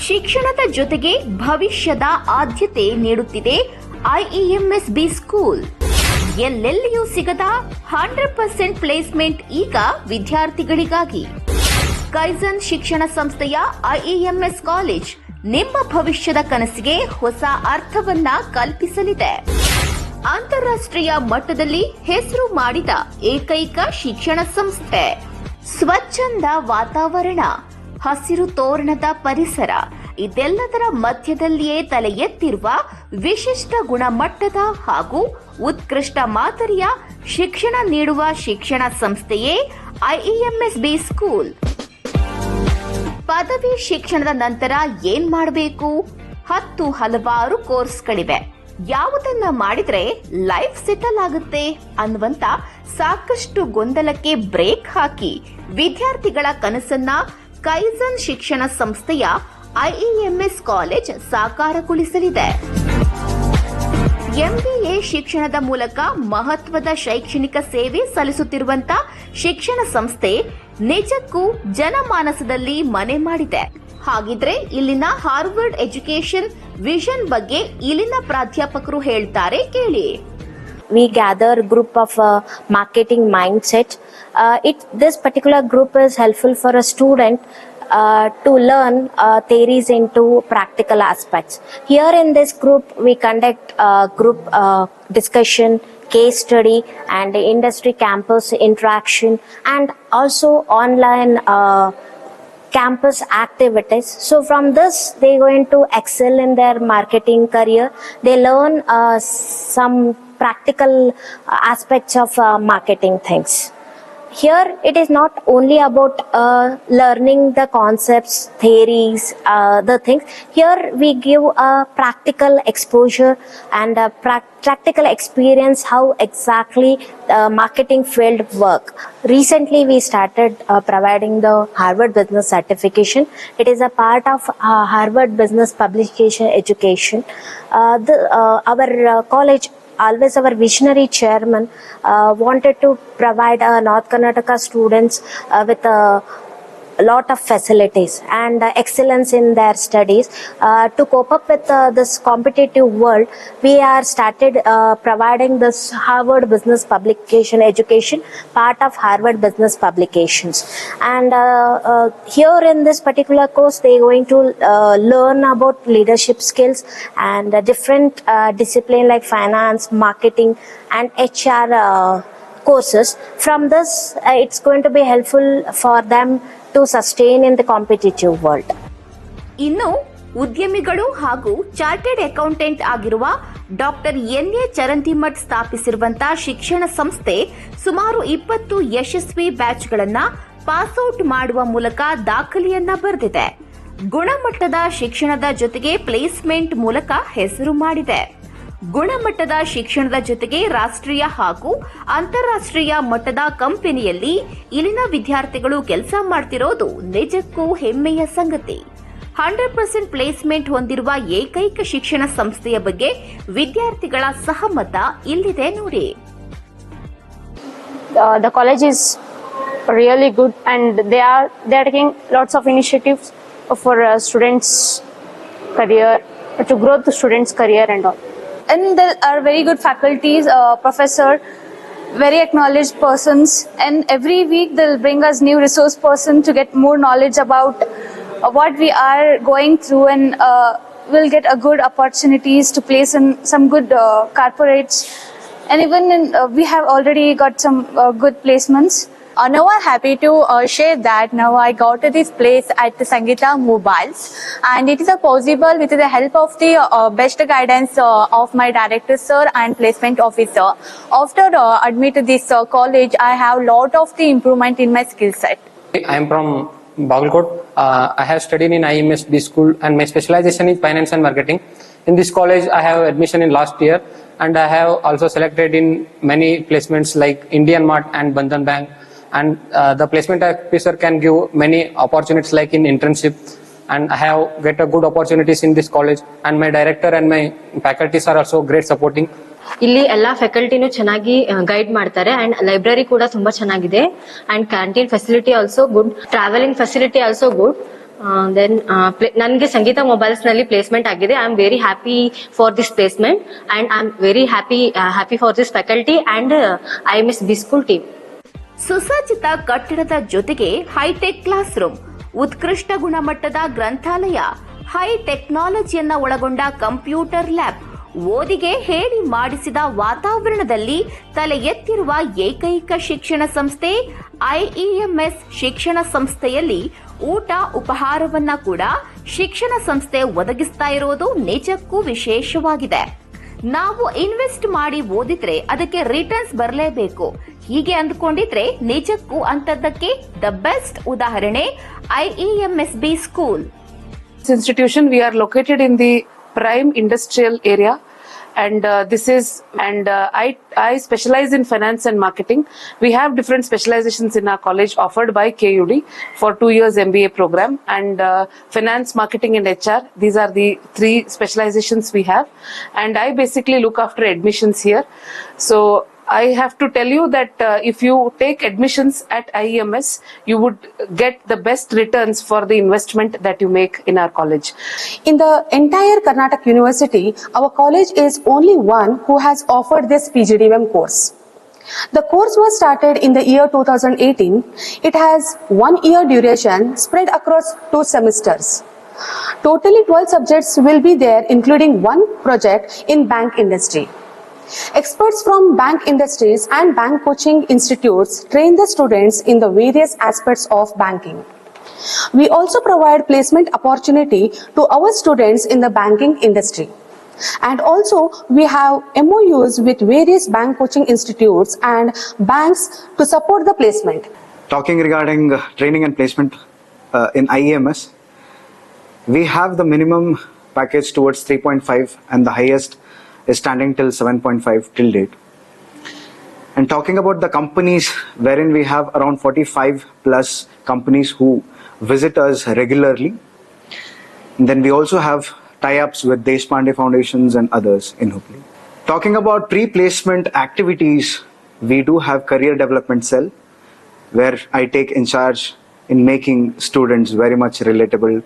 ಶಿಕ್ಷಣದ ಜೊತೆಗೆ ಭವಿಷ್ಯದ ಆದ್ಯತೆ ನೀಡುತ್ತಿದೆ ಐಇಎಂಎಸ್ ಬಿ ಸ್ಕೂಲ್. ಎಲ್ಲೆಲ್ಲಿಯೂ ಸಿಗದ ಹಂಡ್ರೆಡ್ ಪರ್ಸೆಂಟ್ ಪ್ಲೇಸ್ಮೆಂಟ್ ಈಗ ವಿದ್ಯಾರ್ಥಿಗಳಿಗಾಗಿ. ಕೈಸನ್ ಶಿಕ್ಷಣ ಸಂಸ್ಥೆಯ ಐಇಎಂಎಸ್ ಕಾಲೇಜ್ ನಿಮ್ಮ ಭವಿಷ್ಯದ ಕನಸಿಗೆ ಹೊಸ ಅರ್ಥವನ್ನ ಕಲ್ಪಿಸಲಿದೆ. ಅಂತಾರಾಷ್ಟ್ರೀಯ ಮಟ್ಟದಲ್ಲಿ ಹೆಸರು ಮಾಡಿದ ಏಕೈಕ ಶಿಕ್ಷಣ ಸಂಸ್ಥೆ. ಸ್ವಚ್ಛಂದ ವಾತಾವರಣ. ಹಸಿರು ತೋರಣದ ಪರಿಸರ. ಇದೆಲ್ಲದರ ಮಧ್ಯದಲ್ಲಿಯೇ ತಲೆ ಎತ್ತಿರುವ ವಿಶಿಷ್ಟ ಗುಣಮಟ್ಟದ ಹಾಗೂ ಉತ್ಕೃಷ್ಟ ಮಾದರಿಯ ಶಿಕ್ಷಣ ನೀಡುವ ಶಿಕ್ಷಣ ಸಂಸ್ಥೆಯೇ ಐಇಎಂಎಸ್ ಬಿ ಸ್ಕೂಲ್. ಪದವಿ ಶಿಕ್ಷಣದ ನಂತರ ಏನ್ ಮಾಡಬೇಕು? ಹತ್ತು ಹಲವಾರು ಕೋರ್ಸ್ಗಳಿವೆ. ಯಾವುದನ್ನ ಮಾಡಿದ್ರೆ ಲೈಫ್ ಸೆಟಲ್ ಆಗುತ್ತೆ ಅನ್ನುವಂತ ಸಾಕಷ್ಟು ಗೊಂದಲಕ್ಕೆ ಬ್ರೇಕ್ ಹಾಕಿ ವಿದ್ಯಾರ್ಥಿಗಳ ಕನಸನ್ನ ಕೈಸನ್ ಶಿಕ್ಷಣ ಸಂಸ್ಥೆಯ ಐಇಎಂಎಸ್ ಕಾಲೇಜ್ ಸಾಕಾರಗೊಳಿಸಲಿದೆ. ಎಂಬಿಎ ಶಿಕ್ಷಣದ ಮೂಲಕ ಮಹತ್ವದ ಶೈಕ್ಷಣಿಕ ಸೇವೆ ಸಲ್ಲಿಸುತ್ತಿರುವಂತ ಶಿಕ್ಷಣ ಸಂಸ್ಥೆ ನಿಜಕ್ಕೂ ಜನಮಾನಸದಲ್ಲಿ ಮನೆ ಮಾಡಿದೆ. ಹಾಗಿದ್ರೆ ಇಲ್ಲಿನ ಹಾರ್ವರ್ಡ್ ಎಜುಕೇಶನ್ ವಿಷನ್ ಬಗ್ಗೆ ಇಲ್ಲಿನ ಪ್ರಾಧ್ಯಾಪಕರು ಹೇಳ್ತಾರೆ ಕೇಳಿ. We gather group of uh, marketing mindset uh, it this particular group is helpful for a student uh, to learn uh, theories into practical aspects here in this group we conduct uh, group uh, discussion case study and industry campus interaction and also online uh, campus activities. So from this, they're going to excel in their marketing career. They learn uh, some practical uh, aspects of uh, marketing things. Here, it is not only about uh, learning the concepts, theories, uh, the things. Here, we give a practical exposure and a prac- practical experience how exactly uh, marketing field work. Recently, we started uh, providing the Harvard Business Certification. It is a part of uh, Harvard Business Publication Education. Uh, the, uh, our uh, college always our visionary chairman uh, wanted to provide uh, North Karnataka students uh, with a lot of facilities and uh, excellence in their studies uh, to cope up with uh, this competitive world we are started providing this harvard business publication education part of harvard business publications and here in this particular course they are going to learn about leadership skills and different discipline like finance marketing and hr courses. From this, uh, it's going to be helpful for them to sustain in the competitive world ಇನ್ನು ಉದ್ಯಮಿಗಳು ಹಾಗೂ chartered accountant ಆಗಿರುವ doctor N A Charantimath ಸ್ಥಾಪಿಸಿರುವಂತಹ ಶಿಕ್ಷಣ ಸಂಸ್ಥೆ ಸುಮಾರು ಇಪ್ಪತ್ತು ಯಶಸ್ವಿ ಬ್ಯಾಚ್ಗಳನ್ನ pass out ಮಾಡುವ ಮೂಲಕ ದಾಖಲೆಯನ್ನ ಬರೆದಿದೆ. ಗುಣಮಟ್ಟದ ಶಿಕ್ಷಣದ ಜೊತೆಗೆ ಪ್ಲೇಸ್ಮೆಂಟ್ ಮೂಲಕ ಹೆಸರು ಮಾಡಿದೆ. ಗುಣಮಟ್ಟದ ಶಿಕ್ಷಣದ ಜೊತೆಗೆ ರಾಷ್ಟ್ರೀಯ ಹಾಗೂ ಅಂತಾರಾಷ್ಟ್ರೀಯ ಮಟ್ಟದ ಕಂಪನಿಯಲ್ಲಿ ಇಲ್ಲಿನ ವಿದ್ಯಾರ್ಥಿಗಳು ಕೆಲಸ ಮಾಡ್ತಿರೋದು ನಿಜಕ್ಕೂ ಹೆಮ್ಮೆಯ ಸಂಗತಿ. ಹಂಡ್ರೆಡ್ ಪರ್ಸೆಂಟ್ ಪ್ಲೇಸ್ಮೆಂಟ್ ಹೊಂದಿರುವ ಏಕೈಕ ಶಿಕ್ಷಣ ಸಂಸ್ಥೆಯ ಬಗ್ಗೆ ವಿದ್ಯಾರ್ಥಿಗಳ ಸಹಮತ ಇಲ್ಲಿದೆ ನೋಡಿ. The college is really good and they are they are taking lots of initiatives for students career to growth students career and all and there are very good faculties, uh, professor, very acknowledged persons, and every week they'll bring us new resource person to get more knowledge about uh, what we are going through, and uh, we'll get a good opportunities to place in some good uh, corporates, and even in, uh, we have already got some uh, good placements. Uh, now I'm happy to uh, share that now I got to this place at Sangeeta Mobiles and it is possible with the help of the uh, best guidance uh, of my director sir and placement officer. After uh, admit to this uh, college, I have a lot of the improvement in my skill set. I am from Bagalkot. Uh, I have studied in IMS B school and my specialization is finance and marketing. In this college, I have admission in last year and I have also selected in many placements like Indian Mart and Bandhan Bank. And uh, the placement officer can give many opportunities like in internship. And I have get a good opportunities in this college. And my director and my faculties are also great supporting. ಇಲ್ಲಿ ಎಲ್ಲಾ ಫ್ಯಾಕಲ್ಟಿನೂ ಚೆನ್ನಾಗಿ guide ಮಾಡ್ತಾರೆ and library ಕೂಡ ತುಂಬಾ ಚೆನ್ನಾಗಿದೆ and canteen facility also good travelling facility also good then ನನಗೆ ಸಂಗೀತ ಮೊಬೈಲ್ಸ್ನಲ್ಲಿ ಪ್ಲೇಸ್ಮೆಂಟ್ ಆಗಿದೆ I am very happy for this placement and I am very happy happy for this faculty and I miss B school team ಸುಸಜ್ಜಿತ ಕಟ್ಟಡದ ಜೊತೆಗೆ high tech class room ಉತ್ಕೃಷ್ಟ ಗುಣಮಟ್ಟದ ಗ್ರಂಥಾಲಯ, ಹೈ ಟೆಕ್ನಾಲಜಿಯನ್ನ ಒಳಗೊಂಡ ಕಂಪ್ಯೂಟರ್ ಲ್ಯಾಬ್, ಓದಿಗೆ ಹೇಳಿ ಮಾಡಿಸಿದ ವಾತಾವರಣದಲ್ಲಿ ತಲೆ ಎತ್ತಿರುವ ಏಕೈಕ ಶಿಕ್ಷಣ ಸಂಸ್ಥೆ, ಐಇಎಂಎಸ್ ಶಿಕ್ಷಣ ಸಂಸ್ಥೆಯಲ್ಲಿ ಊಟ ಉಪಹಾರವನ್ನ ಕೂಡ ಶಿಕ್ಷಣ ಸಂಸ್ಥೆ ಒದಗಿಸ್ತಾ ಇರೋದು ನಿಜಕ್ಕೂ ವಿಶೇಷವಾಗಿದೆ. ನಾವು ಇನ್ವೆಸ್ಟ್ ಮಾಡಿ ಓದಿದ್ರೆ ಅದಕ್ಕೆ ರಿಟರ್ನ್ಸ್ ಬರಲೇಬೇಕು. ಹೀಗೆ ಅಂದ್ಕೊಂಡಿದ್ರೆ ನಿಜಕ್ಕೂ ಅಂತದ್ದಕ್ಕೆ ದ ಬೆಸ್ಟ್ ಉದಾಹರಣೆ IEMS B school institution we are located in the prime industrial area and uh, this is and uh, i i specialize in finance and marketing. We have different specializations in our college offered by kud for 2 years mba program. And uh, finance marketing and hr these are the three specializations we have. And i basically look after admissions here. So I have to tell you that uh, if you take admissions at IEMS, you would get the best returns for the investment that you make in our college. In the entire Karnataka University, our college is only one who has offered this PGDM course. The course was started in the year 2018. It has one year duration spread across two semesters. Totally 12 subjects will be there, including one project in bank industry. Experts from bank industries and bank coaching institutes train the students in the various aspects of banking. We also provide placement opportunity to our students in the banking industry. And also, we have MOUs with various bank coaching institutes and banks to support the placement. talking regarding uh, training and placement uh, in IEMS, we have the minimum package towards 3.5 and the highest is standing till 7.5 till date. And talking about the companies wherein we have around 45 plus companies who visit us regularly. And then we also have tie-ups with Deshpande Foundations and others in Hubli. Talking about pre-placement activities, we do have career development cell where I take in charge in making students very much relatable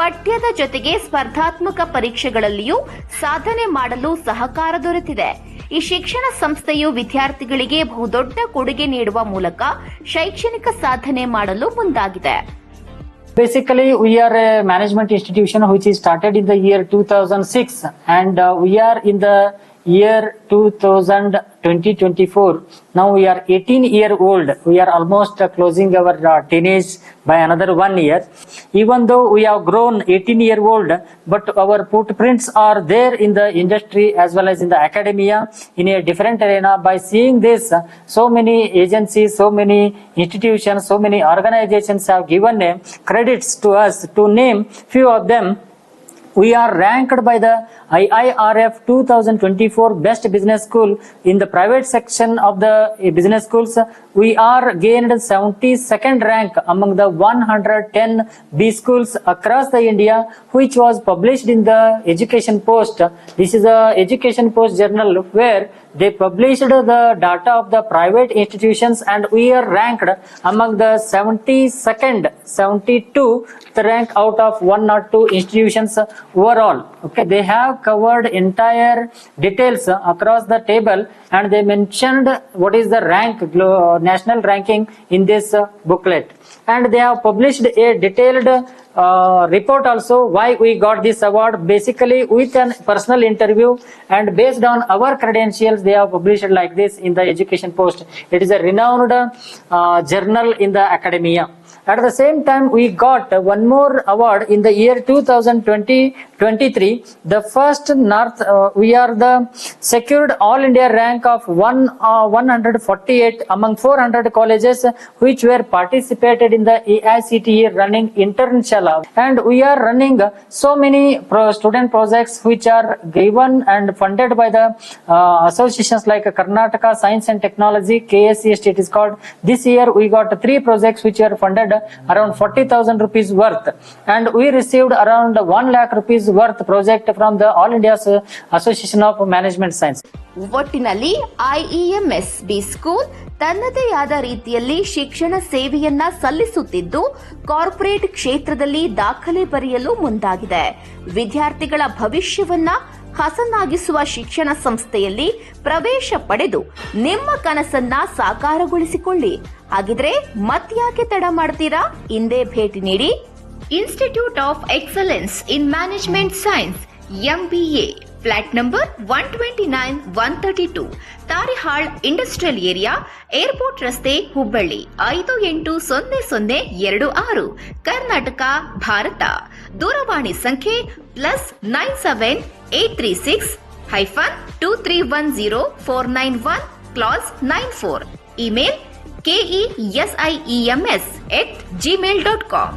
ಪಠ್ಯದ ಜೊತೆಗೆ ಸ್ಪರ್ಧಾತ್ಮಕ ಪರೀಕ್ಷೆಗಳಲ್ಲಿಯೂ ಸಾಧನೆ ಮಾಡಲು ಸಹಕಾರ ದೊರೆತಿದೆ. ಈ ಶಿಕ್ಷಣ ಸಂಸ್ಥೆಯು ವಿದ್ಯಾರ್ಥಿಗಳಿಗೆ ಬಹುದೊಡ್ಡ ಕೊಡುಗೆ ನೀಡುವ ಮೂಲಕ ಶೈಕ್ಷಣಿಕ ಸಾಧನೆ ಮಾಡಲು ಮುಂದಾಗಿದೆ. Basically we are a management institution which is started in the year two thousand six and we are in the year two thousand 2024 now we are 18 year old. We are almost closing our uh, teenage by another one year. Even though we have grown 18 year old but our footprints are there in the industry as well as in the academia in a different arena. By seeing this so many agencies so many institutions so many organizations have given uh, credits to us to name few of them we are ranked by the IIRF 2024 Best Business School in the private section of the uh, business schools. We are gained 72nd rank among the 110 B schools across the India, which was published in the Education Post. This is a Education Post journal where they published the data of the private institutions and we are ranked among the 72nd, 72 the rank out of 102 institutions overall. Okay, they have covered entire details across the table and they mentioned what is the rank, national ranking in this uh, booklet. And they have published a detailed uh, report also why we got this award basically with an personal interview and based on our credentials they have published like this in the education post it is a renowned uh, journal in the academia at the same time we got one more award in the year 2020 23 the first north uh, we are the secured all india rank of one uh, 148 among 400 colleges which were participated in the AICTE running international and we are running so many pro- student projects which are given and funded by the uh, associations like Karnataka Science and Technology KSCST it is called. This year we got three projects which are funded around 40,000 rupees worth. And we received around 1 lakh rupees worth project from the All India's uh, Association of Management Science. ಒಟ್ಟಿನಲ್ಲಿ ಐಇಎಂಎಸ್ B school ತನ್ನದೇ ಆದ ರೀತಿಯಲ್ಲಿ ಶಿಕ್ಷಣ ಸೇವೆಯನ್ನ ಸಲ್ಲಿಸುತ್ತಿದ್ದು corporate ಕ್ಷೇತ್ರದಲ್ಲಿ ದಾಖಲೆ ಬರೆಯಲು ಮುಂದಾಗಿದೆ ವಿದ್ಯಾರ್ಥಿಗಳ ಭವಿಷ್ಯವನ್ನ ಹಸನಾಗಿಸುವ ಶಿಕ್ಷಣ ಸಂಸ್ಥೆಯಲ್ಲಿ ಪ್ರವೇಶ ಪಡೆದು ನಿಮ್ಮ ಕನಸನ್ನ ಸಾಕಾರಗೊಳಿಸಿಕೊಳ್ಳಿ. ಹಾಗಿದ್ರೆ ಮತ್ಯಾಕೆ ತಡ ಮಾಡ್ತೀರಾ? ಹಿಂದೆ ಭೇಟಿ ನೀಡಿ institute of excellence in management science MBA flat number one twenty nine one thirty two Tarihal industrial area airport ರಸ್ತೆ ಹುಬ್ಬಳ್ಳಿ ಐದು ಎಂಟು ಸೊನ್ನೆ ಸೊನ್ನೆ ಎರಡು ಆರು ಕರ್ನಾಟಕ ಭಾರತ ದೂರವಾಣಿ ಸಂಖ್ಯೆ plus nine seven eight three six hyphen two three one zero four nine one class nine four email KESIEMS at Gmail dot com